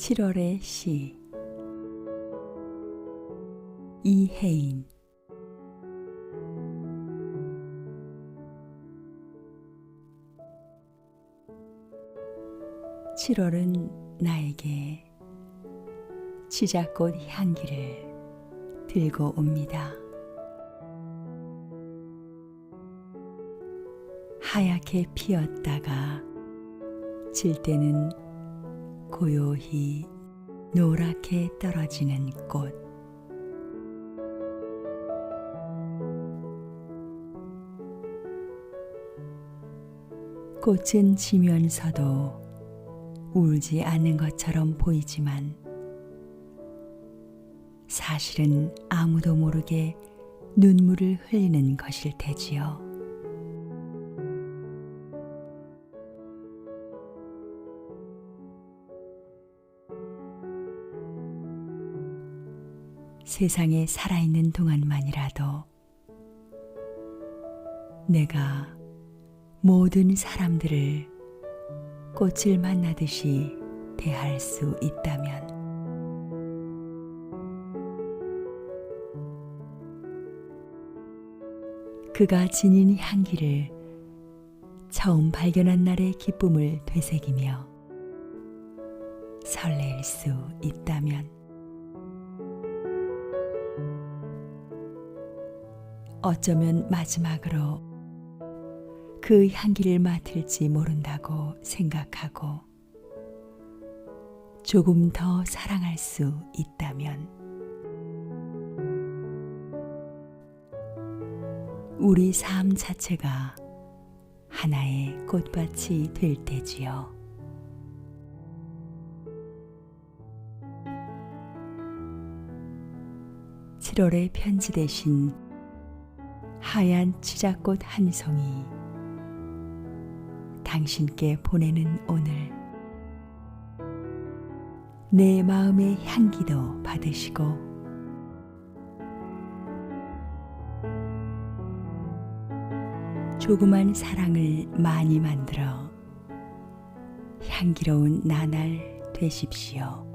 7월의 시 이혜인 (7월은) 나에게 치자꽃 향기를 들고 옵니다. 하얗게 피었다가 질 때는 고요히 노랗게 떨어지는 꽃. 꽃은 지면서도 울지 않는 것처럼 보이지만 사실은 아무도 모르게 눈물을 흘리는 것일 테지요. 세상에 살아있는 동안만이라도 내가 모든 사람들을 꽃을 만나듯이 대할 수 있다면 그가 지닌 향기를 처음 발견한 날의 기쁨을 되새기며 설레일 수 있다면 어쩌면 마지막으로 그 향기를 맡을지 모른다고 생각하고 조금 더 사랑할 수 있다면 우리 삶 자체가 하나의 꽃밭이 될 테지요. (7월의) 편지 대신 하얀 치자꽃 한 송이. 당신께 보내는 오늘. 내 마음의 향기도 받으시고. 조그만 사랑을 많이 만들어 향기로운 나날 되십시오.